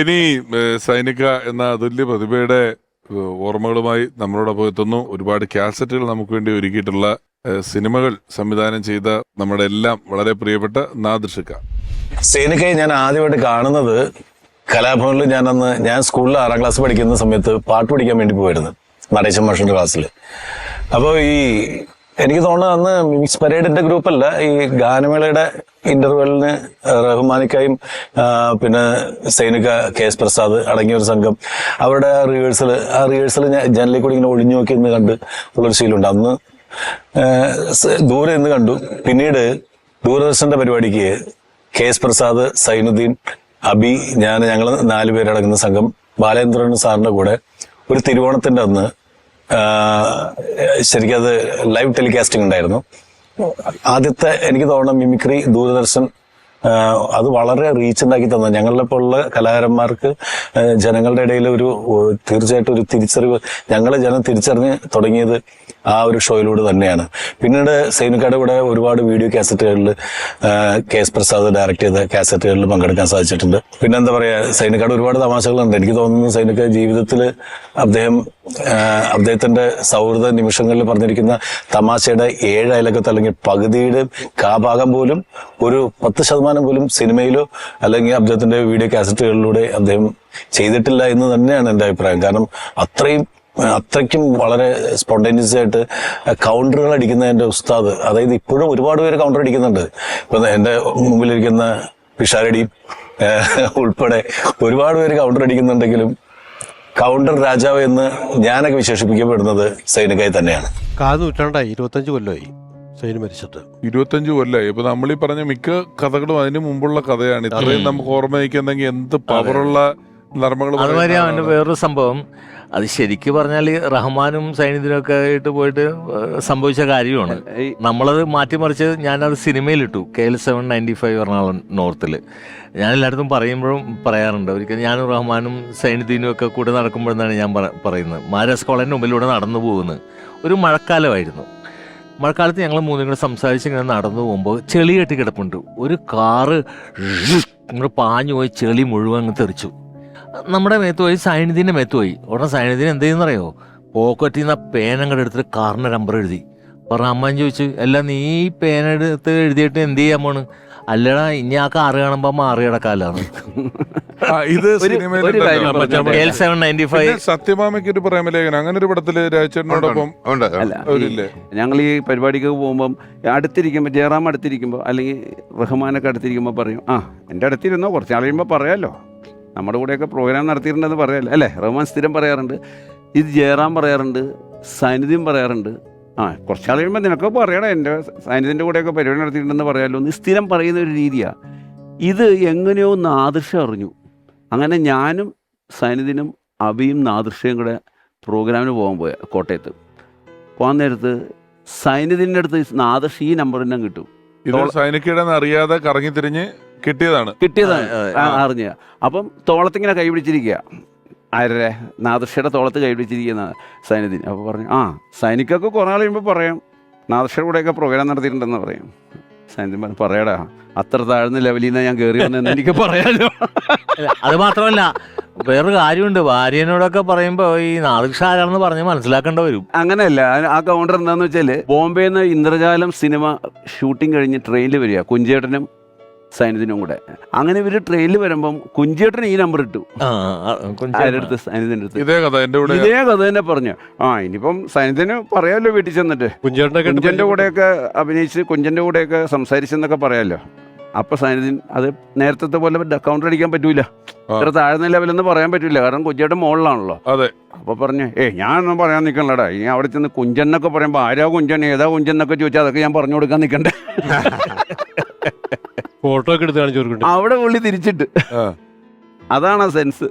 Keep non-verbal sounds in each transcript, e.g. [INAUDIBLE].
ഇനി സൈനിക എന്ന അതുല്യ പ്രതിഭയുടെ ഓർമ്മകളുമായി നമ്മളോടൊപ്പം എത്തുന്നു. ഒരുപാട് കാസറ്റുകൾ നമുക്ക് വേണ്ടി ഒരുക്കിയിട്ടുള്ള സിനിമകൾ സംവിധാനം ചെയ്ത നമ്മുടെ എല്ലാം വളരെ പ്രിയപ്പെട്ട നാദൃഷിക്ക സൈനികയെ ഞാൻ ആദ്യമായിട്ട് കാണുന്നത് കലാഭവനിൽ ഞാൻ അന്ന് ഞാൻ സ്കൂളിൽ ആറാം ക്ലാസ് പഠിക്കുന്ന സമയത്ത് പാട്ട് പഠിക്കാൻ വേണ്ടി പോയിരുന്നു. നടേശൻ മാഷിന്റെ ക്ലാസ്സിൽ അപ്പോൾ ഈ എനിക്ക് തോന്നുന്നത് അന്ന് മിക്സ് പരേഡിന്റെ ഗ്രൂപ്പല്ല. ഈ ഗാനമേളയുടെ ഇന്റർവെല്ലിന് റഹ്മാനിക്കായും പിന്നെ സൈനിക കെ എസ് പ്രസാദ് അടങ്ങിയ ഒരു സംഘം. അവരുടെ റിഹേഴ്സൽ ആ റിഹേഴ്സൽ ജനലിൽ കൂടി ഇങ്ങനെ ഒളിഞ്ഞു നോക്കി ഇന്ന് കണ്ട് ഉള്ളൊരു ശീലമുണ്ട്. അന്ന് ദൂരെ നിന്ന് കണ്ടു. പിന്നീട് ദൂരദർശന്റെ പരിപാടിക്ക് കെ എസ് പ്രസാദ് സൈനുദ്ദീൻ അബി ഞാൻ ഞങ്ങൾ നാലുപേരടങ്ങുന്ന സംഘം ബാലേന്ദ്രൻ സാറിന്റെ കൂടെ ഒരു തിരുവോണത്തിന്റെ അന്ന് ശരിക്കും അത് ലൈവ് ടെലികാസ്റ്റിംഗ് ഉണ്ടായിരുന്നു. ആദ്യത്തെ എനിക്ക് തോന്നുന്ന മിമിക്രി ദൂരദർശൻ അത് വളരെ റീച്ച് ഉണ്ടാക്കി തന്നെ. ഞങ്ങളുടെ പോലുള്ള കലാകാരന്മാർക്ക് ജനങ്ങളുടെ ഇടയിൽ ഒരു തീർച്ചയായിട്ടും ഒരു തിരിച്ചറിവ് ഞങ്ങളെ ജനം തിരിച്ചറിഞ്ഞ് തുടങ്ങിയത് ആ ഒരു ഷോയിലൂടെ തന്നെയാണ്. പിന്നീട് സൈനികയുടെ കൂടെ ഒരുപാട് വീഡിയോ കാസറ്റുകളിൽ കെ എസ് പ്രസാദ് ഡയറക്റ്റ് ചെയ്ത കാസറ്റുകളിൽ പങ്കെടുക്കാൻ സാധിച്ചിട്ടുണ്ട്. പിന്നെ എന്താ പറയുക സൈനികയുടെ ഒരുപാട് തമാശകളുണ്ട്. എനിക്ക് തോന്നുന്നു സൈനിക ജീവിതത്തിൽ അദ്ദേഹം അദ്ദേഹത്തിന്റെ സൗഹൃദ നിമിഷങ്ങളിൽ പറഞ്ഞിരിക്കുന്ന തമാശയുടെ ഏഴ് അയലക്കത്ത് അല്ലെങ്കിൽ പകുതിയുടെ കാഭാഗം പോലും ഒരു പത്ത് ശതമാനം പോലും സിനിമയിലോ അല്ലെങ്കിൽ അദ്ദേഹത്തിന്റെ വീഡിയോ കാസറ്റുകളിലൂടെ അദ്ദേഹം ചെയ്തിട്ടില്ല എന്ന് തന്നെയാണ് എന്റെ അഭിപ്രായം. കാരണം അത്രയും അത്രയ്ക്കും വളരെ സ്പോണ്ടേനിയസ് ആയിട്ട് കൗണ്ടറുകൾ അടിക്കുന്ന എന്റെ ഉസ്താദ് അതായത് ഇപ്പോഴും ഒരുപാട് പേര് കൗണ്ടർ അടിക്കുന്നുണ്ട്. ഇപ്പൊ എന്റെ മുമ്പിലിരിക്കുന്ന പിഷാരടിയും ഏഹ്, ഉൾപ്പെടെ ഒരുപാട് പേര് കൗണ്ടർ അടിക്കുന്നുണ്ടെങ്കിലും കൗണ്ടർ രാജാവ് എന്ന് ഞാനൊക്കെ വിശേഷിപ്പിക്കപ്പെടുന്നത് സൈനികായി തന്നെയാണ്. കാത് നൂറ്റാണ്ടായി. ഇരുപത്തഞ്ച് കൊല്ലമായി സൈന് മരിച്ചിട്ട്. ഇരുപത്തഞ്ച് കൊല്ലായി. ഇപ്പൊ നമ്മൾ ഈ പറഞ്ഞ മിക്ക കഥകളും അതിന് മുമ്പുള്ള കഥയാണ്. ഇത്രയും നമുക്ക് ഓർമ്മ വയ്ക്കുന്നെങ്കിൽ എന്ത് പവറുള്ള അതുമാതിരി അവന്റെ വേറൊരു സംഭവം. അത് ശരിക്ക് പറഞ്ഞാൽ റഹ്മാനും സൈനിധിനും ഒക്കെ ആയിട്ട് പോയിട്ട് സംഭവിച്ച കാര്യമാണ്. നമ്മളത് മാറ്റിമറിച്ച് ഞാനത് സിനിമയിലിട്ടു K L seven ninety five Ernakulam നോർത്തിൽ. ഞാൻ എല്ലായിടത്തും പറയുമ്പോഴും പറയാറുണ്ട്. ഒരിക്കൽ ഞാനും റഹ്മാനും സൈനിദീനും ഒക്കെ കൂടെ നടക്കുമ്പോഴെന്നാണ് ഞാൻ പറ- പറയുന്നത്. മാരാസ് കോളേജിന്റെ മുമ്പിലൂടെ നടന്നു പോകുന്നത്. ഒരു മഴക്കാലമായിരുന്നു. മഴക്കാലത്ത് ഞങ്ങൾ മൂന്നും കൂടെ സംസാരിച്ച് ഇങ്ങനെ നടന്നു പോകുമ്പോൾ ചെളി കെട്ടി കിടപ്പുണ്ട്. ഒരു കാറ് ഇങ്ങോട്ട് പാഞ്ഞു പോയി ചെളി മുഴുവൻ അങ്ങ് തെറിച്ചു. നമ്മുടെ മേത്ത് പോയി സൈനിധിന്റെ മേത്ത് പോയി. ഉടനെ സൈനിധിന് എന്ത് ചെയ്യുന്നറിയോ? പോക്കറ്റിൽ നിന്ന് ആ പേന അങ്ങോട്ട് എടുത്തിട്ട് കാറിന്റെ നമ്പർ എഴുതി. പറഞ്ഞ അമ്മൻ ചോദിച്ചു അല്ല നീ ഈ പേന എടുത്ത് എഴുതിയിട്ട് എന്ത് ചെയ്യാൻ പോണ്? അല്ലടാ ഇനി ആ കാറ് കാണുമ്പോൾ മാറി കിടക്കാലാണ് ആ, ഇത് സത്യഭാമയ്ക്ക് ഒരു പ്രേമലേഖനം അങ്ങനെ ഒരു പടത്തിൽ രാജേട്ടനോടൊപ്പം ഞങ്ങൾ ഈ പരിപാടിക്ക് പോകുമ്പം അടുത്തിരിക്കുമ്പോൾ ജയറാം അടുത്തിരിക്കുമ്പോൾ അല്ലെങ്കിൽ റഹ്മാനൊക്കെ അടുത്തിരിക്കുമ്പോൾ പറയും ആ എന്റെ അടുത്തിരുന്നോ? കുറച്ച് കഴിയുമ്പോൾ പറയാമല്ലോ നമ്മുടെ കൂടെയൊക്കെ പ്രോഗ്രാം നടത്തിയിട്ടുണ്ടെന്ന് പറയാമല്ലോ അല്ലേ? റഹ്മാൻ സ്ഥിരം പറയാറുണ്ട്. ഇത് ജയറാം പറയാറുണ്ട്. സാന്നിധ്യം പറയാറുണ്ട്. ആ കുറച്ച് നാൾ കഴിയുമ്പോൾ നിനക്ക് പറയണം. എന്റെ സാന്നിധ്യന്റെ കൂടെയൊക്കെ പരിപാടി നടത്തിയിട്ടുണ്ടെന്ന് പറയാമല്ലോ നീ സ്ഥിരം പറയുന്ന ഒരു രീതിയാണ് ഇത് എങ്ങനെയോ നാദൃശ്യം അറിഞ്ഞു. അങ്ങനെ ഞാനും സാന്നിധ്യനും അബിയും നാദൃശ്യം കൂടെ പ്രോഗ്രാമിന് പോകാൻ പോയ കോട്ടയത്ത്. പോകാൻ നേരത്ത് സൈന്യത്തിന്റെ അടുത്ത് നാദർഷ് ഈ നമ്പർ തന്നെ കിട്ടും. ഇത് അറിയാതെ കറങ്ങി തിരിഞ്ഞ് കിട്ടിയതാണ്. കിട്ടിയതാണ്. അറിഞ്ഞ. അപ്പം തോളത്തിങ്ങനെ കൈ ആരെ? ആരുടെ നാദർഷയുടെ തോളത്ത് കൈപിടിച്ചിരിക്കുന്ന പിടിച്ചിരിക്കുന്ന അപ്പോൾ പറഞ്ഞു ആ സൈനിക്കൊക്കെ കുറേ നാൾ കഴിയുമ്പോൾ പറയാം. നാദർഷയുടെ കൂടെയൊക്കെ പ്രോഗ്രാം നടത്തിയിട്ടുണ്ടെന്ന് പറയും. സൈന്യൻ പറഞ്ഞു പറയടാ അത്ര താഴ്ന്ന ലെവലിൽ നിന്ന് ഞാൻ കയറി വന്നെന്ന് എനിക്ക് പറയാലോ. അല്ല, അത് മാത്രമല്ല വേറൊരു കാര്യമുണ്ട്. ഭാര്യനോടൊക്കെ പറയുമ്പോ ഈ നാദൃക്ഷ ആരാണെന്ന് പറഞ്ഞ് മനസ്സിലാക്കേണ്ട വരും. അങ്ങനെയല്ല ആ- കൗണ്ടർ എന്താന്ന് വെച്ചാൽ ബോംബെയിൽ നിന്ന് ഇന്ദ്രജാലം സിനിമ ഷൂട്ടിംഗ് കഴിഞ്ഞ് ട്രെയിനിൽ വരിക. കുഞ്ചേട്ടനും സൈനിധിനും കൂടെ. അങ്ങനെ ഇവർ ട്രെയിനിൽ വരുമ്പം കുഞ്ചേട്ടൻ ഈ നമ്പർ ഇട്ടു. അടുത്ത് ഇതേ കഥ എന്റെ കൂടെ ഇതേ കഥ തന്നെ പറഞ്ഞു. ആ ഇനിയിപ്പം സൈനത്തിന് പറയാമല്ലോ വീട്ടിൽ ചെന്നിട്ട്. കുഞ്ചന്റെ കൂടെയൊക്കെ അഭിനയിച്ച് കുഞ്ചന്റെ കൂടെയൊക്കെ സംസാരിച്ചെന്നൊക്കെ പറയാമല്ലോ അപ്പൊ സൈനദിൻ അത് നേരത്തെ പോലെ കൗണ്ടർ അടിക്കാൻ പറ്റൂല. ഇത്ര താഴ്ന്ന ലെവലെന്ന് പറയാൻ പറ്റൂല. കാരണം കുഞ്ചേട്ടൻ മുകളിലാണല്ലോ അതെ. അപ്പൊ പറഞ്ഞു ഏ ഞാനൊന്നും പറയാൻ നിൽക്കണടാ ഇനി അവിടെ ചെന്ന് കുഞ്ചൻ എന്നൊക്കെ പറയുമ്പോൾ ആരാ കുഞ്ചൻ ഏതാ കുഞ്ചൻ എന്നൊക്കെ ചോദിച്ചാൽ അതൊക്കെ ഞാൻ പറഞ്ഞു കൊടുക്കാൻ നിൽക്കണ്ടേ? [LAUGHS] ഫോട്ടോ ഒക്കെ എടുത്ത് കാണിച്ചു അവിടെ പുള്ളി തിരിച്ചിട്ട്. ആ. അതാണ് ആ സെൻസ്.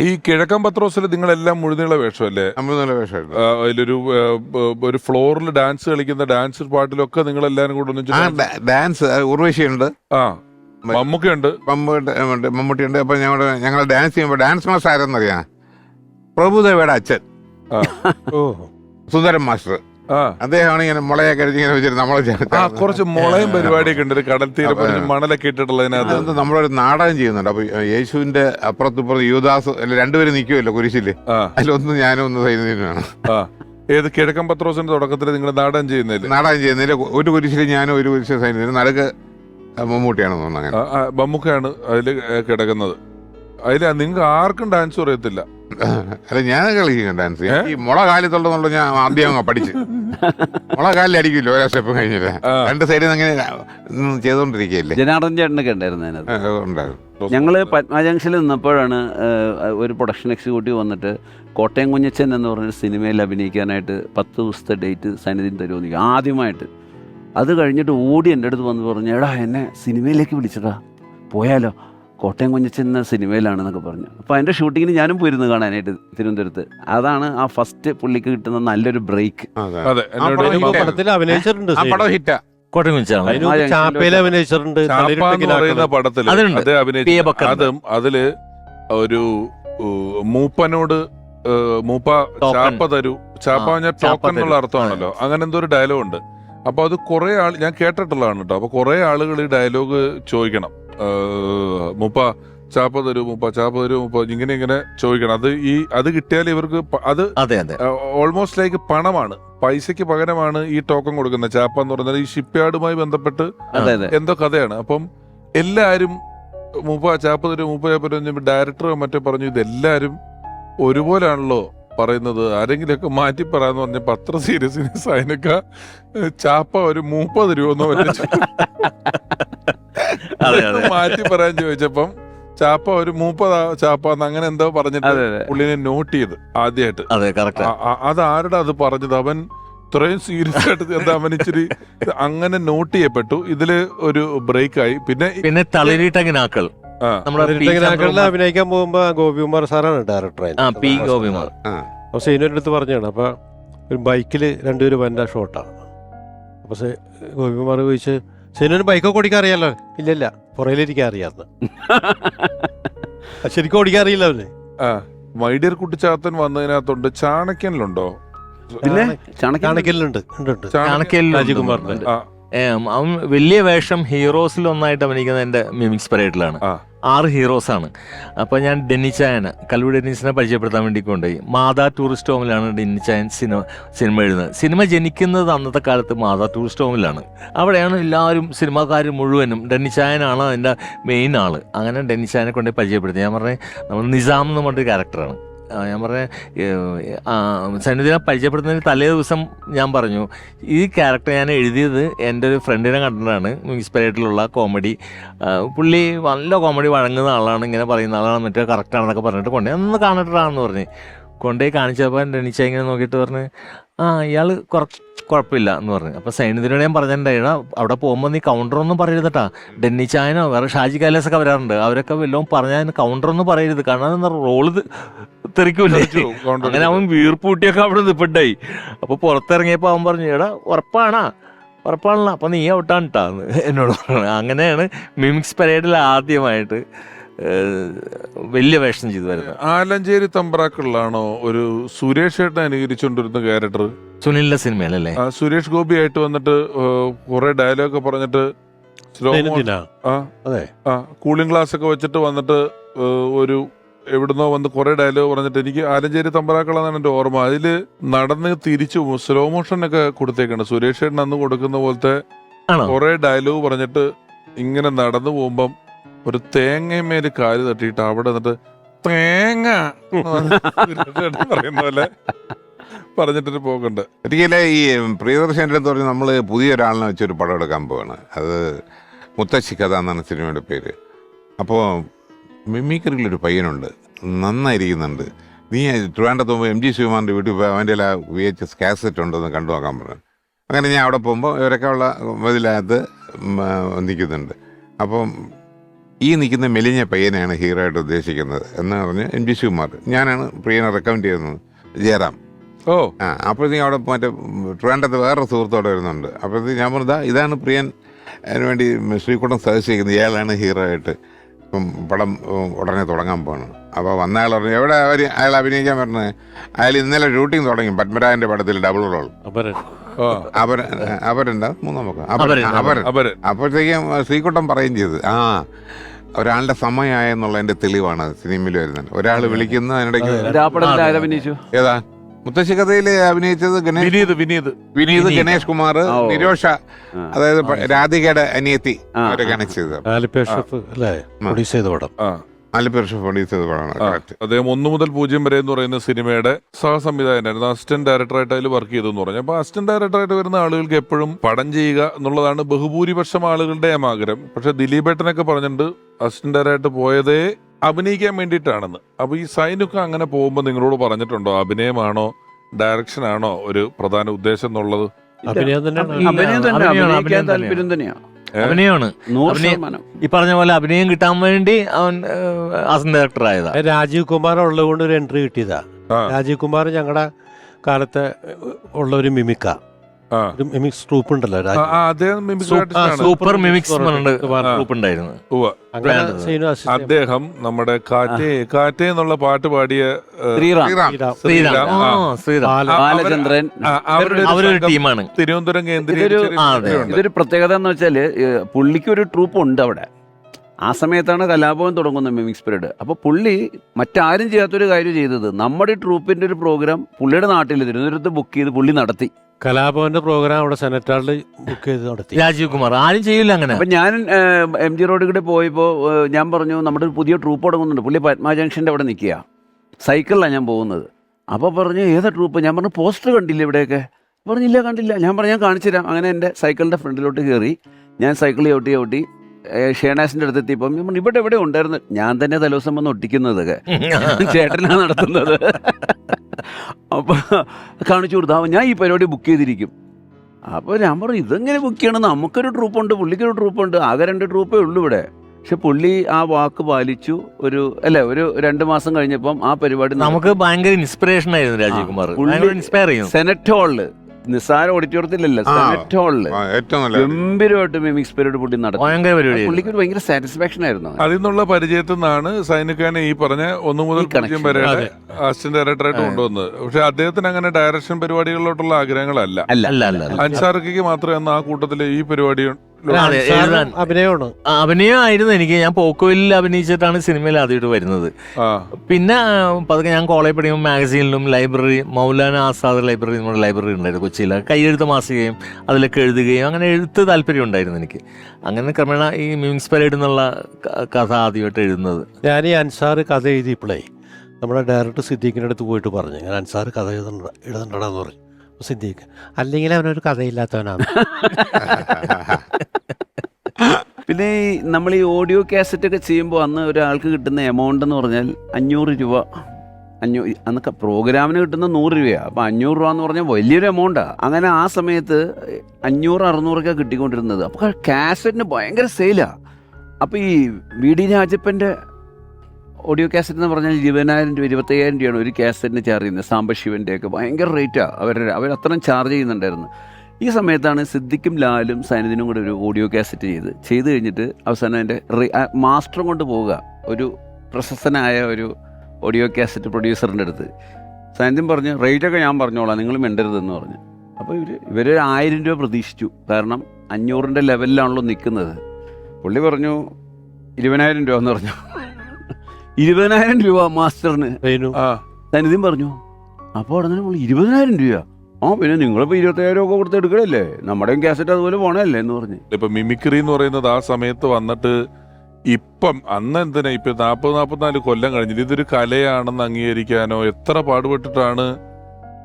ഈ കിഴക്കൻ പത്രോസിൽ നിങ്ങളെല്ലാം മുഴുനീള വേഷമല്ലേ? നമ്മൾ നല്ല വേഷമായിരുന്നു. ആ, അതിലൊരു ആ, ബ- ഒരു ഫ്ലോറിൽ ഡാൻസ് കളിക്കുന്ന ഡാൻസ് പാട്ടിലൊക്കെ നിങ്ങൾ എല്ലാരും കൂടെ ആ ഡാ- ഡാൻസ് ഉർവശിയുണ്ട്. ആ മമ്മൂക്കയുണ്ട്. മമ്മൂട്ടി ഉണ്ട്, മമ്മൂട്ടിയുണ്ട്. അപ്പൊ ഞങ്ങളുടെ ഞങ്ങൾ ഡാൻസ് ചെയ്യുമ്പോൾ ഡാൻസ് മാസ്റ്റർ ആരെന്നറിയാം പ്രഭുദേവയുടെ അച്ഛൻ. സുന്ദരം ഓ സുന്ദരൻ മാസ്റ്റർ. ആ അദ്ദേഹമാണ് ഇങ്ങനെ മുളയെ കരുതി ഇങ്ങനെ വെച്ചിട്ട് നമ്മളെ ആ കുറച്ച് മുളയും പരിപാടിയൊക്കെ ഉണ്ട്. കടൽ തീരം മണലൊക്കെ ഇട്ടിട്ടുള്ളതിനകത്ത് നമ്മളൊരു നാടകം ചെയ്യുന്നുണ്ട്. അപ്പൊ യേശുവിന്റെ അപ്പുറത്ത് ഇപ്പുറത്ത് യുവദാസ് രണ്ടുപേരും നിൽക്കുമല്ലോ കുരിശിൽ. അതിലൊന്ന് ഞാനും ഒന്ന് സൈന്യനാണ് ആ. ഏത് കിഴക്കൻ പത്രോസിന്റെ തുടക്കത്തിൽ നിങ്ങൾ നാടകം ചെയ്യുന്നില്ല നാടകം ചെയ്യുന്നില്ല ഒരു കുരിശിൽ ഞാനും ഒരു കുരിശിൽ സൈന്യനും നടുക്ക് മമ്മൂട്ടിയാണെന്ന് തോന്നുന്നു അങ്ങനെ. ബമ്മുക്കയാണ് അതിൽ കിടക്കുന്നത്. അതിൽ നിങ്ങൾക്ക് ആർക്കും ഡാൻസ് അറിയത്തില്ല. അല്ല ഞാൻ കളിക്കും ഡാൻസ് ഈ മുള കാലത്തുള്ളതുള്ള ഞാൻ ആദ്യം പഠിച്ചു. [LAUGHS] മുള കാലിൽ അടിക്കില്ല ഓരോ സ്റ്റെപ്പ് കഴിഞ്ഞില്ല രണ്ട് സൈഡിൽ നിന്ന് അങ്ങനെ ചെയ്തോണ്ടിരിക്കുകയല്ലേ ജനാർദ്ദൻ ചേട്ടനൊക്കെ ഉണ്ടായിരുന്നു അതിനകത്ത്. ആ, ഉണ്ടായിരുന്നു ഞങ്ങൾ പത്മ ജംഗ്ഷനിൽ നിന്നപ്പോഴാണ് ഒരു പ്രൊഡക്ഷൻ എക്സിക്യൂട്ടീവ് വന്നിട്ട് കോട്ടയം കുഞ്ഞച്ചൻ എന്ന് പറഞ്ഞ സിനിമയിൽ അഭിനയിക്കാനായിട്ട് പത്ത് ദിവസത്തെ ഡേറ്റ് സന്നിധി തരുമെന്ന്. ആദ്യമായിട്ട്. അത് കഴിഞ്ഞിട്ട് ഓടി എന്റെ അടുത്ത് വന്ന് പറഞ്ഞു എടാ എന്നെ സിനിമയിലേക്ക് വിളിച്ചടാ. പോയാലോ? കോട്ടയം കുഞ്ഞച്ചൻ എന്ന സിനിമയിലാണെന്നൊക്കെ പറഞ്ഞു. അപ്പോൾ അതിന്റെ ഷൂട്ടിങ്ങിന് ഞാനും പോയിരുന്നു കാണാനായിട്ട് തിരുവനന്തപുരത്ത്. അതാണ് ആ ഫസ്റ്റ് പുള്ളിക്ക് കിട്ടുന്ന നല്ലൊരു ബ്രേക്ക്. അതെ. കോട്ടയം അതിൽ ഒരു മൂപ്പനോട് മൂപ്പ ചാപ്പ തരൂ. ചാപ്പ ആ, ടോക്കൺ എന്നുള്ള അർത്ഥമാണല്ലോ. അങ്ങനെ എന്തോ ഒരു ഡയലോഗ് ഉണ്ട് അപ്പൊ അത് കുറെ ആൾ ഞാൻ കേട്ടിട്ടുള്ളതാണ് കേട്ടോ. അപ്പൊ കുറെ ആളുകൾ ഈ ഡയലോഗ് ചോദിക്കണം. മൂപ്പ ചാപ്പ തരൂ മുപ്പ ചാപ്പ തരൂ മുപ്പ ഇങ്ങനെ ഇങ്ങനെ ചോദിക്കണം. അത് ഈ അത് കിട്ടിയാൽ ഇവർക്ക് അത് അതെ അതെ. ഓൾമോസ്റ്റ് ലൈക്ക് പണമാണ്. പൈസയ്ക്ക് പകരമാണ് ഈ ടോക്കൺ കൊടുക്കുന്നത്. ചാപ്പ എന്ന് പറഞ്ഞാൽ ഈ ഷിപ്പ് യാർഡുമായി ബന്ധപ്പെട്ട് എന്തോ കഥയാണ്. അപ്പം എല്ലാരും തരൂ മുപ്പ ചാപ്പ തരും ഡയറക്ടർ മറ്റേ പറഞ്ഞു ഇതെല്ലാരും ഒരുപോലാണല്ലോ പറയുന്നത്. ആരെങ്കിലുമൊക്കെ മാറ്റി പറയാന്ന് പറഞ്ഞ പത്ര സീരീസിന് സൈനക്ക ചാപ്പ ഒരു മൂപ്പ രൂപ എന്നോ. [LAUGHS] മാറ്റി പറയാൻ ചോദിച്ചപ്പം ചാപ്പ ഒരു മൂപ്പതാ ചാപ്പ അങ്ങനെ എന്തോ പറഞ്ഞിട്ട് പുള്ളിനെ നോട്ട് ചെയ്ത് ആദ്യമായിട്ട് അതെ ആരുടെ അത് പറഞ്ഞത്? അവൻ ഇത്രയും സീരിയസ് ആയിട്ട് എന്താ അവൻ ഇച്ചിരി അങ്ങനെ നോട്ട് ചെയ്യപ്പെട്ടു. ഇതിൽ ഒരു ബ്രേക്ക് ആയി. പിന്നെ പിന്നെ തളരിട്ടങ്ങനാക്കൾ നമ്മുടെ. അഭിനയിക്കാൻ പോകുമ്പോ ഗോപികുമാർ സാറാണ് ഡയറക്ടർ ആ പി ഗോപികുമാർ. അപ്പൊ സീനിയുടെ അടുത്ത് പറഞ്ഞാണ് അപ്പൊ ഒരു ബൈക്കിൽ രണ്ടുപേരും വന്ന ഷോട്ടാണ് അപ്പൊ ഗോപികുമാർ ചോദിച്ച് സൈനുവിന് ബൈക്കൊക്കെ ഓടിക്കാൻ അറിയാലോ ഇല്ലല്ല. പുറയിലിരിക്കാൻ അറിയാന്ന്. ശരിക്കും ഓടിക്കാൻ അറിയില്ല അവന്. ആ മൈഡിയർ കുട്ടിച്ചാത്തൻ വന്നതിനകത്തുണ്ട്. ചാണക്യനിലുണ്ടോ? പിന്നെ? ചാണക്യ കാണിക്കലുണ്ട് ഉണ്ട് ഉണ്ട്. ചാണക്യൻ രാജകുമാറിന്റെ. അവൻ വലിയ വേഷം ഹീറോസിൽ ഒന്നായിട്ട് അഭിനയിക്കുന്നത് എന്റെ മിമിക്സ് പരേഡിലാണ്. ആ. ആറ് ഹീറോസ് ആണ്. അപ്പോൾ ഞാൻ ഡെന്നിച്ചായന് കല്ലൂർ ഡെന്നിസിനെ പരിചയപ്പെടുത്താൻ വേണ്ടി കൊണ്ടുപോയി. മാതാ ടൂറിസ്റ്റ് ഹോമിലാണ് ഡെന്നിച്ചായൻ സിനിമ സിനിമ എഴുതുന്നത്. സിനിമ ജനിക്കുന്നത് അന്നത്തെ കാലത്ത് മാതാ ടൂറിസ്റ്റ് ഹോമിലാണ്. അവിടെയാണ് എല്ലാവരും സിനിമാക്കാർ മുഴുവനും. ഡെന്നിച്ചായനാണ് അതിന്റെ മെയിൻ ആൾ അങ്ങനെ ഡെന്നിച്ചായനെ കൊണ്ടുപോയി പരിചയപ്പെടുത്തി. ഞാൻ പറഞ്ഞത് നമ്മൾ നിസാം എന്ന് പറഞ്ഞൊരു ക്യാരക്ടറാണ് ഞാൻ പറഞ്ഞ സന്നിധിനെ പരിചയപ്പെടുത്തുന്നതിന് തലേ ദിവസം ഞാൻ പറഞ്ഞു ഈ ക്യാരക്ടർ ഞാൻ എഴുതിയത് എന്റെ ഒരു ഫ്രണ്ടിനെ കണ്ടിട്ടാണ് മുനിസിപ്പാലിറ്റിയിലുള്ള കോമഡി പുള്ളി നല്ല കോമഡി വഴങ്ങുന്ന ആളാണ് ഇങ്ങനെ പറയുന്ന ആളാണ് മറ്റേ കറക്റ്റാണെന്നൊക്കെ പറഞ്ഞിട്ട് കൊണ്ടേ ഒന്ന് കാണിട്ടാണെന്ന് പറഞ്ഞ്. കൊണ്ടുപോയി കാണിച്ചപ്പോൾ ഡെനിച്ച ഇങ്ങനെ നോക്കിയിട്ട് പറഞ്ഞ് ആ ഇയാൾ കുറച്ച് കുഴപ്പമില്ല എന്ന് പറഞ്ഞു. അപ്പോൾ സൈനിധിനോട് ഞാൻ പറഞ്ഞിട്ടുണ്ടായിരുന്നു അവിടെ പോകുമ്പോൾ നീ കൗണ്ടറൊന്നും പറയരുതട്ടാ. ഡെന്നി ചായനോ വേറെ ഷാജി കൈലാസൊക്കെ വരാറുണ്ട്. അവരൊക്കെ വല്ലതും പറഞ്ഞാൽ കൗണ്ടറൊന്നും പറയരുത്. കാരണം റോൾ തെറിക്കൂലേ? അങ്ങനെ അവൻ വീർപ്പൂട്ടിയൊക്കെ അവിടെ നിപ്പിട്ടായി അപ്പൊ പുറത്തിറങ്ങിയപ്പോ അവൻ പറഞ്ഞു എടാ ഉറപ്പാണാ ഉറപ്പാണല്ലോ. അപ്പൊ നീ ഔട്ടാണ് ട്ടാ. എന്നോട് പറഞ്ഞു. അങ്ങനെയാണ് മിമിക്സ് പരേഡിൽ ആദ്യമായിട്ട് വലിയ വേഷം ചെയ്തു വരുന്നത് ആലഞ്ചേരി തമ്പ്രാക്കളിലാണോ ഒരു സുരേഷ് ഏട്ടൻ അനുകരിച്ചുകൊണ്ടിരുന്ന ക്യാരക്ടർ സുനിലിന്റെ സിനിമയിലല്ലേ? സുരേഷ് ഗോപി ആയിട്ട് വന്നിട്ട് കുറെ ഡയലോഗ് പറഞ്ഞിട്ട്? ആ അതെ. ആ കൂളിംഗ് ഗ്ലാസ് ഒക്കെ വെച്ചിട്ട് വന്നിട്ട് ഒരു എവിടുന്നോ വന്ന് കുറെ ഡയലോഗ് പറഞ്ഞിട്ട് എനിക്ക് ആലഞ്ചേരി തമ്പ്രാക്കളാണ് എന്റെ ഓർമ്മ. അതിൽ നടന്ന് തിരിച്ചു സ്ലോ മോഷൻ ഒക്കെ കൊടുത്തേക്കാണ്. സുരേഷ് ഏട്ടൻ അന്ന് കൊടുക്കുന്ന പോലത്തെ ആണോ? കുറെ ഡയലോഗ് പറഞ്ഞിട്ട് ഇങ്ങനെ നടന്നു പോകുമ്പം ഒരു തേങ്ങമേൽ കാൽ തട്ടിയിട്ട് അവിടെ നിന്നിട്ട് തേങ്ങ പറയുന്ന പോലെ പറഞ്ഞിട്ടൊരു പോക്കുണ്ട്. ഒരിക്കലെ ഈ പ്രിയദർശന്റെ അടുത്ത് പറഞ്ഞ് നമ്മൾ പുതിയ ഒരാളിനെ വെച്ചൊരു പടം എടുക്കാൻ പോവാണ്. അത് മുത്തശ്ശി കഥ എന്നാണ് സിനിമയുടെ പേര്. അപ്പോൾ മിമിക്രിയിലൊരു പയ്യനുണ്ട്. നന്നായിരിക്കുന്നുണ്ട്. നീ ട്രിവാൻഡ്രത്ത് പോകുമ്പോൾ എം ജി ശിവമാറിന്റെ വീട്ടിൽ പോയി അവന്റെ ആ വി എച്ച് എസ് കാസറ്റ് ഉണ്ടെന്ന് കണ്ടു നോക്കാൻ പറഞ്ഞു. അങ്ങനെ ഞാൻ അവിടെ പോകുമ്പോൾ ഇവരൊക്കെ ഉള്ള ഇതിലകത്ത് നിൽക്കുന്നുണ്ട്. അപ്പം ഈ നിൽക്കുന്ന മെലിഞ്ഞ പയ്യനെയാണ് ഹീറോ ആയിട്ട് ഉദ്ദേശിക്കുന്നത് എന്ന് പറഞ്ഞ് എം ജി ശിവകുമാർ ഞാനാണ് പ്രിയനെ റെക്കമെൻഡ് ചെയ്യുന്നത്. ജയറാം. ഓ. ആ അപ്പോഴത്തേക്കും അവിടെ മറ്റേ ട്രിവാൻഡ്രത്ത് വേറൊരു സുഹൃത്തോടെ വരുന്നുണ്ട്. അപ്പോഴത്തേക്ക് ഞാൻ പറഞ്ഞാൽ ഇതാണ് പ്രിയൻ. അതിന് വേണ്ടി ശ്രീകുട്ടം സജസ്റ്റ് ഇയാളാണ് ഹീറോ ആയിട്ട് ഇപ്പം പടം ഉടനെ തുടങ്ങാൻ പോകണം അപ്പോൾ വന്ന ആൾ പറഞ്ഞു എവിടെ അവർ അയാൾ അഭിനയിക്കാൻ പറഞ്ഞത് അയാൾ ഇന്നലെ ഷൂട്ടിംഗ് തുടങ്ങി പത്മരാജന്റെ പടത്തിൽ ഡബിൾ റോൾ അവരുണ്ട് മൂന്നാം പക്കം. അപരൻ, അപ്പോഴത്തേക്കും ശ്രീകുട്ടൻ പറയും ചെയ്ത് ആ ഒരാളുടെ സമയമായെന്നുള്ളതിന്റെ തെളിവാണ് സിനിമയിൽ വരുന്നത്. ഒരാൾ വിളിക്കുന്ന അതിനിടയ്ക്ക് ഏതാ? മുത്തശ്ശി കഥയിൽ അഭിനയിച്ചത് വിനീത് വിനീത്. വിനീത്. ഗണേഷ് കുമാർ നിരോഷ അതായത് രാധികയുടെ അനിയത്തി അവരെ കണക്ട്. ചെയ്തത്. അല്ലേ? പ്രൊഡ്യൂസ് ചെയ്ത പടം. Correct. അദ്ദേഹം ഒന്ന് മുതൽ പൂജ്യം വരെ എന്ന് പറയുന്ന സിനിമയുടെ സഹസംവിധായകനായിരുന്നു അസിസ്റ്റന്റ് ഡയറക്ടറായിട്ട് അതിൽ വർക്ക് ചെയ്തു എന്ന് പറഞ്ഞു. അപ്പൊ അസിസ്റ്റന്റ് ഡയറക്ടറായിട്ട് വരുന്ന ആളുകൾക്ക് എപ്പോഴും പടം ചെയ്യുക എന്നുള്ളതാണ് ബഹുഭൂരിപക്ഷം ആളുകളുടെയും ആഗ്രഹം. പക്ഷെ ദിലീപേട്ടനൊക്കെ പറഞ്ഞിട്ടുണ്ട് അസിസ്റ്റന്റ് ഡയറക്ടറായിട്ട് പോയതേ അഭിനയിക്കാൻ വേണ്ടിയിട്ടാണെന്ന്. അപ്പൊ ഈ സൈനൊക്കെ അങ്ങനെ പോകുമ്പോൾ നിങ്ങളോട് പറഞ്ഞിട്ടുണ്ടോ? അഭിനയമാണോ? ഡയറക്ഷൻ ആണോ? ഒരു പ്രധാന ഉദ്ദേശം എന്നുള്ളത്? അഭിനയം തന്നെയാണ്. അഭിനയം തന്നെ അഭിനയിക്കാൻ അഭിനയം താല്പര്യം തന്നെയാ അഭിനയമാണ്. അഭിനയം- ഈ പറഞ്ഞ പോലെ അഭിനയം കിട്ടാൻ വേണ്ടി അവൻ ആസം ഡയറക്ടർ ആയതാ. രാജീവ് കുമാർ ഉള്ളത് കൊണ്ട് ഒരു എൻട്രി കിട്ടിയതാ. ആ. രാജീവ് കുമാർ ഞങ്ങളുടെ കാലത്ത് ഉള്ള ഒരു മിമിക്ക. ഒരു മിമിക്സ് ട്രൂപ്പ് ഉണ്ടല്ലോ അദ്ദേഹം സൂപ്പർ- ആണ്. സൂപ്പർ മിമിക്സ് എന്ന് പറഞ്ഞിട്ട് ആ. ഗ്രൂപ്പ് ഉണ്ടായിരുന്നു ഉവ്വ. അങ്ങനെ അദ്ദേഹം നമ്മുടെ കാറ്റേ കാറ്റേ എന്നുള്ള പാട്ട് പാടിയ ശ്രീറാം ശ്രീറാം ശ്രീരാം. ശ്രീറാം ശ്രീറാം, ആ, ആ. ശ്രീറാം ആ, അവര്- ബാലചന്ദ്രൻ ആ, അവരുടെ ഒരു അവരൊരു സംഘം ടീമാണ് തിരുവനന്തപുരം ഇതൊരു- കേന്ദ്രീകരിച്ച് ആ, അതെ. ഉണ്ട്. ഇതൊരു പ്രത്യേകത എന്ന് വെച്ചാൽ പുള്ളിക്ക് ഒരു ട്രൂപ്പ് ഉണ്ട് അവിടെ ആ സമയത്താണ് കലാഭവൻ തുടങ്ങുന്നത് മിമിക്സ് പീരീഡ് അപ്പോൾ പുള്ളി മറ്റാരും ചെയ്യാത്തൊരു കാര്യം ചെയ്തത് നമ്മുടെ ഈ ട്രൂപ്പിന്റെ ഒരു പ്രോഗ്രാം പുള്ളിയുടെ നാട്ടിൽ തിരുവനന്തപുരത്ത് ബുക്ക് ചെയ്ത് പുള്ളി നടത്തി കലാഭവന്റെ പ്രോഗ്രാം അവിടെ സെനറ്റ് ഹാളിൽ ബുക്ക് ചെയ്ത് നടത്തി. രാജീവ് കുമാർ ആരും ചെയ്യില്ല അങ്ങനെ. അപ്പം ഞാൻ എം ജി റോഡിൽ കൂടെ പോയപ്പോൾ ഞാൻ പറഞ്ഞു നമ്മുടെ ഒരു പുതിയ ട്രൂപ്പ് തുടങ്ങുന്നുണ്ട്. പുള്ളി പത്മ ജംഗ്ഷന്റെ അവിടെ നിൽക്കുക. സൈക്കിളിലാണ് ഞാൻ പോകുന്നത്. അപ്പോൾ പറഞ്ഞു ഏതാ ട്രൂപ്പ്? ഞാൻ പറഞ്ഞു പോസ്റ്റർ കണ്ടില്ല ഇവിടെയൊക്കെ? പറഞ്ഞില്ല കണ്ടില്ല. ഞാൻ പറഞ്ഞു ഞാൻ കാണിച്ചു തരാം. അങ്ങനെ എന്റെ സൈക്കിളിന്റെ ഫ്രണ്ടിലോട്ട് കയറി ഞാൻ സൈക്കിൾ ചവിട്ടി ചവിട്ടി ഷേണാസിന്റെ അടുത്ത് എത്തിയപ്പം ഞാൻ പറഞ്ഞു ഇവിടെ എവിടെ ഉണ്ടായിരുന്നു. ഞാൻ തന്നെ തലേദിവസം വന്ന് ഒട്ടിക്കുന്നതൊക്കെ. [LAUGHS] ചേട്ടനാണ് നടത്തുന്നത്. അപ്പോൾ കാണിച്ചു കൊടുത്തു. "ആ, ഞാൻ ഈ പരിപാടി ബുക്ക് ചെയ്തിരിക്കും. അപ്പോൾ ഞാൻ പറഞ്ഞു ഇതെങ്ങനെ ബുക്ക് ചെയ്യണം? നമുക്കൊരു ട്രൂപ്പുണ്ട് പുള്ളിക്കൊരു ട്രൂപ്പുണ്ട് ആകെ രണ്ട് ട്രൂപ്പേ ഉള്ളൂ ഇവിടെ. പക്ഷെ പുള്ളി ആ വാക്ക് പാലിച്ചു. ഒരു അല്ലെ ഒരു രണ്ട് മാസം കഴിഞ്ഞപ്പം ആ പരിപാടി നമുക്ക് ഭയങ്കര ഇൻസ്പിറേഷൻ ആയിരുന്നു രാജീവ് കുമാർ. സെനറ്റ് ഹാളിൽ നിസ്സാര ഓഡിറ്റോറിയത്തിലല്ല. സെനറ്റ് ഹാളിൽ ഏറ്റവും നല്ല ഗംഭീരമായിട്ട് മിമിക്സ് പീരീഡ് പുള്ളി നടക്കും ഭയങ്കര പരിപാടി പുള്ളിക്ക് ഒരു ഭയങ്കര സാറ്റിസ്ഫാക്ഷൻ ആയിരുന്നു. അതിൽ നിന്നുള്ള പരിചയത്തിൽ നിന്നാണ് സൈനിക്കാനെ ഈ പറഞ്ഞ ഒന്നു മുതൽ പൂജ്യം വരെ അസിസ്റ്റന്റ് ഡയറക്ടറായിട്ട് കൊണ്ടുവന്നത്. പക്ഷെ അദ്ദേഹത്തിന് അങ്ങനെ ഡയറക്ഷൻ പരിപാടികളിലോട്ടുള്ള ആഗ്രഹങ്ങളല്ല. അല്ല. അല്ല. മാത്രമേ അന്ന് ആ കൂട്ടത്തിൽ ഈ പരിപാടി അതെ, എഴുതാൻ. അഭിനയമാണ്? അഭിനയമായിരുന്നു എനിക്ക്. ഞാൻ പോക്കോയിൽ അഭിനയിച്ചിട്ടാണ് സിനിമയിൽ ആദ്യമായിട്ട് വരുന്നത്. പിന്നെ പതുക്കെ ഞാൻ കോളേജ് പഠിക്കുമ്പോൾ മാഗസീനിലും ലൈബ്രറി മൗലാന ആസാദ് ലൈബ്രറി നമ്മുടെ ലൈബ്രറി ഉണ്ടായിരുന്നു. കൊച്ചിയിൽ കൈയെഴുത്ത് മാസികയും അതിലൊക്കെ എഴുതുകയും അങ്ങനെ എഴുത്ത് താല്പര്യം ഉണ്ടായിരുന്നു എനിക്ക്. അങ്ങനെ ക്രമേണ ഈ പരേഡ് എന്നുള്ള കഥ ആദ്യമായിട്ട് എഴുതുന്നത്. ഞാൻ ഈ അൻസാർ കഥ എഴുതി എഴുതിയപ്പോഴേ നമ്മുടെ ഡയറക്ടർ സിദ്ദീഖിന്റെ അടുത്ത് പോയിട്ട് പറഞ്ഞു. ഞാൻ അൻസാർ കഥ എഴുതണ്ട എഴുതണ്ടടാന്ന് പറഞ്ഞു. സിദ്ദീഖ് അല്ലെങ്കിൽ അവനൊരു കഥയില്ലാത്തവനാണ്. [LAUGHS] പിന്നെ ഈ നമ്മൾ ഈ ഓഡിയോ കാസറ്റ് ഒക്കെ ചെയ്യുമ്പോൾ അന്ന് ഒരാൾക്ക് കിട്ടുന്ന എമൗണ്ട് എന്ന് പറഞ്ഞാൽ അഞ്ഞൂറ് രൂപ. അഞ്ഞൂ അന്നൊക്കെ പ്രോഗ്രാമിന് കിട്ടുന്ന നൂറ് രൂപയാണ് അപ്പോൾ അഞ്ഞൂറ് രൂപ എന്ന് പറഞ്ഞാൽ വലിയൊരു എമൗണ്ടാണ് അങ്ങനെ ആ സമയത്ത് അഞ്ഞൂറ് അറുന്നൂറൊക്കെ കിട്ടിക്കൊണ്ടിരുന്നത്. അപ്പോൾ കാസറ്റിന് ഭയങ്കര സെയിലാണ് അപ്പോൾ ഈ വി ഡി രാജപ്പന്റെ ഓഡിയോ കാസറ്റ് എന്ന് പറഞ്ഞാൽ ഇരുപതിനായിരം രൂപ ഇരുപത്തയ്യായിരം രൂപയാണ് ഒരു കാസറ്റിന് ചാർജ് ചെയ്യുന്നത്. സാംബശിവന്റെയൊക്കെ ഭയങ്കര റേറ്റാണ് അവർ അത്രയും ചാർജ് ചെയ്യുന്നുണ്ടായിരുന്നു. ഈ സമയത്താണ് സിദ്ദിഖും ലാലും സൈനദിനും കൂടെ ഒരു ഓഡിയോ കാസറ്റ് ചെയ്ത്. ചെയ്ത് കഴിഞ്ഞിട്ട് അവസാനം അതിന്റെ മാസ്റ്ററും കൊണ്ട് പോവുക. ഒരു പ്രശസ്തനായ ഒരു ഓഡിയോ കാസറ്റ് പ്രൊഡ്യൂസറിന്റെ അടുത്ത്. സൈനദിൻ പറഞ്ഞു റേറ്റൊക്കെ ഞാൻ പറഞ്ഞോളാം നിങ്ങൾ മിണ്ടരുതെന്ന് പറഞ്ഞു. അപ്പോൾ ഇവർ ഇവർ ആയിരം രൂപ പ്രതീക്ഷിച്ചു. കാരണം അഞ്ഞൂറിന്റെ ലെവലിലാണല്ലോ നിൽക്കുന്നത്. പുള്ളി പറഞ്ഞു ഇരുപതിനായിരം രൂപ എന്ന് പറഞ്ഞു. ഇരുപതിനായിരം രൂപ മാസ്റ്ററിന്. സന്നിധിയും പറഞ്ഞു അപ്പോൾ ഉടനെ നമ്മൾ ഇരുപതിനായിരം രൂപ ആ പിന്നെ നിങ്ങളിപ്പോൾ ഇരുപത്തയ്യായിരം ഒക്കെ കൊടുത്ത് എടുക്കണല്ലേ? നമ്മുടെയും കാസറ്റ് അതുപോലെ പോണല്ലേ എന്ന് പറഞ്ഞു. ഇപ്പൊ മിമിക്രി എന്ന് പറയുന്നത് ആ സമയത്ത് വന്നിട്ട് ഇപ്പം അന്ന് എന്തിനാ ഇപ്പൊ നാപ്പത് നാപ്പത്തിനാല് കൊല്ലം കഴിഞ്ഞിട്ട് ഇതൊരു കലയാണെന്ന് അംഗീകരിക്കാനോ എത്ര പാടുപെട്ടിട്ടാണ്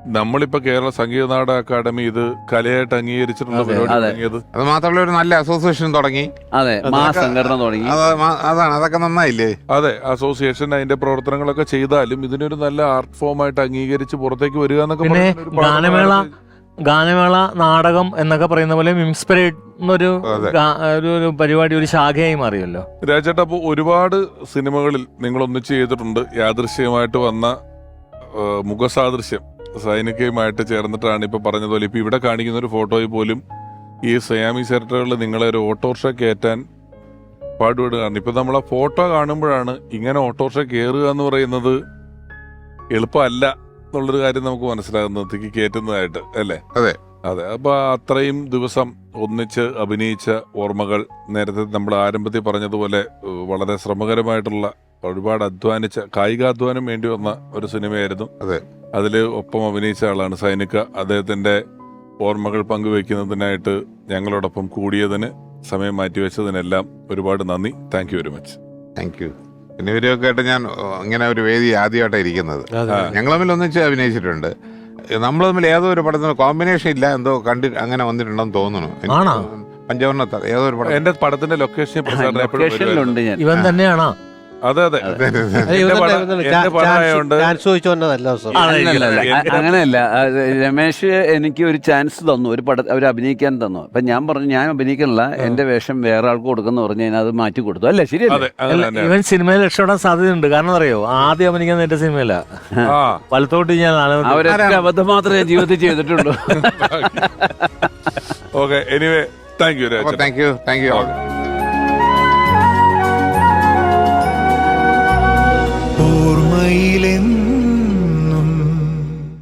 നമ്മളിപ്പോ കേരള സംഗീത നാടക അക്കാദമി ഇത് കലയായിട്ട് അംഗീകരിച്ചിട്ടുള്ള അതെ, പരിപാടി അതെ. തുടങ്ങിയത്? അത് മാത്രമല്ല ഒരു നല്ല അസോസിയേഷൻ തുടങ്ങി. അതെ മാ സംഘടന തുടങ്ങി. അത് മാ- അതാണ് അതൊക്കെ നന്നായില്ലേ? അതെ അസോസിയേഷൻ അതിന്റെ പ്രവർത്തനങ്ങളൊക്കെ ചെയ്താലും ഇതിനൊരു നല്ല ആർട്ട് ഫോം ആയിട്ട് അംഗീകരിച്ച് പുറത്തേക്ക് വരിക എന്നൊക്കെ പിന്നെ പറയുന്ന ഒരു പാടുള്ള ഗാനമേള കാലത്ത് ഗാനമേള നാടകം എന്നൊക്കെ പറയുന്ന പോലെ മിംസ് എന്നൊരു അതെ. ഗാ- ഒരു ഒരു പരിപാടി ഒരു ശാഖയായി മാറിയല്ലോ. രാജേട്ടാ അപ്പോൾ ഒരുപാട് സിനിമകളിൽ നിങ്ങൾ ഒന്നിച്ച് ചെയ്തിട്ടുണ്ട്. യാദൃശ്യമായിട്ട് വന്ന ആ, മുഖസാദൃശ്യം. സൈനികയുമായിട്ട് ചേർന്നിട്ടാണ് ഇപ്പോൾ പറഞ്ഞതുപോലെ ഇപ്പോൾ ഇവിടെ കാണിക്കുന്ന ഒരു ഫോട്ടോയിൽ പോലും ഈ സയാമി സെക്ടറുകളിൽ നിങ്ങളെ ഒരു ഓട്ടോറിക്ഷ കയറ്റാൻ പാടുപെടുകയാണ്. ഇപ്പം നമ്മൾ ആ ഫോട്ടോ കാണുമ്പോഴാണ് ഇങ്ങനെ ഓട്ടോറിക്ഷ കയറുക എന്ന് പറയുന്നത് എളുപ്പമല്ല എന്നുള്ളൊരു കാര്യം നമുക്ക് മനസ്സിലാകുന്നത് തിക്കി കയറ്റുന്നതായിട്ട് അല്ലേ? അതെ. അതെ. അപ്പോൾ അത്രയും ദിവസം ഒന്നിച്ച് അഭിനയിച്ച ഓർമ്മകൾ നേരത്തെ നമ്മൾ ആരംഭത്തിൽ പറഞ്ഞതുപോലെ വളരെ ശ്രമകരമായിട്ടുള്ള ഒരുപാട് അധ്വാനിച്ച കായികാധ്വാനം വേണ്ടി വന്ന ഒരു സിനിമയായിരുന്നു. അതെ. അതിൽ ഒപ്പം അഭിനയിച്ച ആളാണ് സൈനിക. അദ്ദേഹത്തിന്റെ ഓർമ്മകൾ പങ്കുവയ്ക്കുന്നതിനായിട്ട് ഞങ്ങളോടൊപ്പം കൂടിയതിന് സമയം മാറ്റിവെച്ചതിനെല്ലാം ഒരുപാട് നന്ദി. Thank you very much thank you പിന്നെ ഇവരെയൊക്കെ ആയിട്ട് ഞാൻ ഇങ്ങനെ ഒരു വേദി ആദ്യമായിട്ടാണ് ഇരിക്കുന്നത്. ഞങ്ങൾ തമ്മിൽ ഒന്നിച്ച് അഭിനയിച്ചിട്ടുണ്ട്. നമ്മൾ തമ്മിൽ ഏതോ ഒരു പടത്തിന് കോമ്പിനേഷൻ ഇല്ല എന്തോ കണ്ടി അങ്ങനെ വന്നിട്ടുണ്ടെന്ന് തോന്നുന്നു. പഞ്ചവർണ ഏതോ ഒരു പടം എന്റെ പടത്തിന്റെ ലൊക്കേഷൻ പ്രസാദ് ലൊക്കേഷനിലുണ്ട് ഞാൻ. ഇവൻ തന്നെയാണോ? അതെ അതെ. ചാൻസ് അങ്ങനെയല്ല. രമേശ് എനിക്ക് ഒരു ചാൻസ് തന്നു. ഒരു പട അവർ അഭിനയിക്കാൻ തന്നു. അപ്പൊ ഞാൻ പറഞ്ഞു ഞാൻ അഭിനയിക്കണില്ല. എന്റെ വേഷം വേറെ ആൾക്ക് കൊടുക്കുന്ന പറഞ്ഞു ഞാൻ അത് മാറ്റി കൊടുത്തു. അല്ലേ? ശരിയല്ലേ? ഇവൻ സിനിമയിൽ രക്ഷപ്പെടാൻ സാധ്യതയുണ്ട്. കാരണം അറിയോ? ആദ്യം അഭിനയിക്കുന്ന എന്റെ സിനിമയില. ആ. വലത്തോട്ട് ഞാൻ. അവരൊക്കെ അബദ്ധം മാത്രമേ ജീവിതത്തിൽ ചെയ്തിട്ടുള്ളൂ. Okay anyway thank you thank you thank you